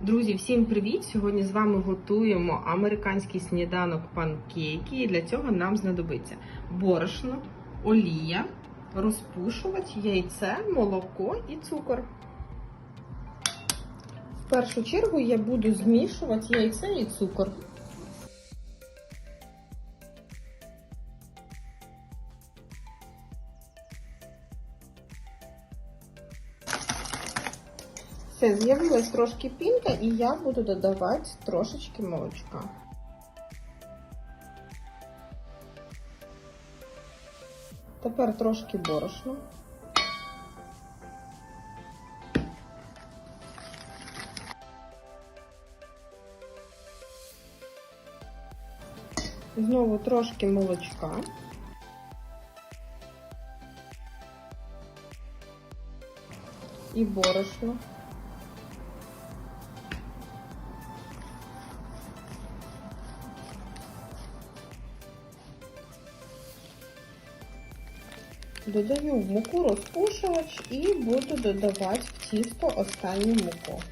Друзі, всім привіт! Сьогодні з вами готуємо американський сніданок панкейки. І для цього нам знадобиться борошно, олія, розпушувач, яйце, молоко і цукор. В першу чергу я буду змішувати яйце і цукор. Все, з'явилась трошки пінка, і я буду додавати трошечки молочка. Тепер трошки борошна. Знову трошки молочка. І борошно. Додаю в муку розпушувач і буду додавати в тісто останню муку.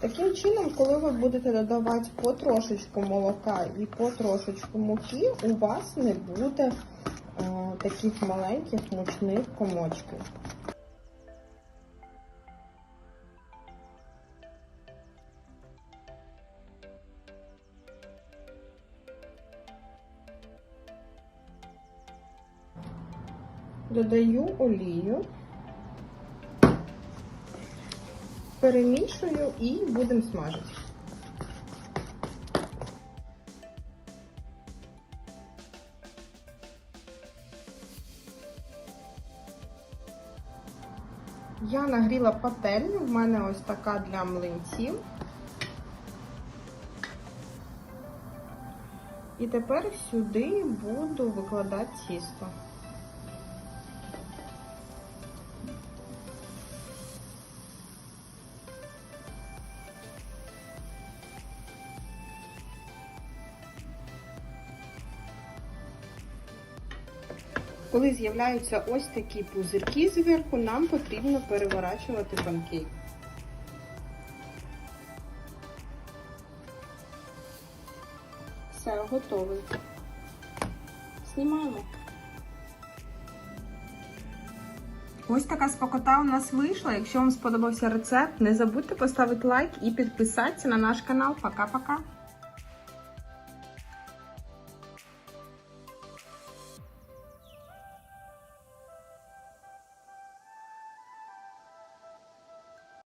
Таким чином, коли ви будете додавати потрошечку молока і потрошечку муки, у вас не буде е, таких маленьких мучних комочків. Додаю олію, перемішую і будемо смажити. Я нагріла пательню, в мене ось така для млинців. І тепер сюди буду викладати тісто. Коли з'являються ось такі пузирки зверху, нам потрібно переворачувати панкейк. Все, готовий. Знімаємо. Ось така смакота у нас вийшла. Якщо вам сподобався рецепт, не забудьте поставити лайк і підписатися на наш канал. Пока-пока!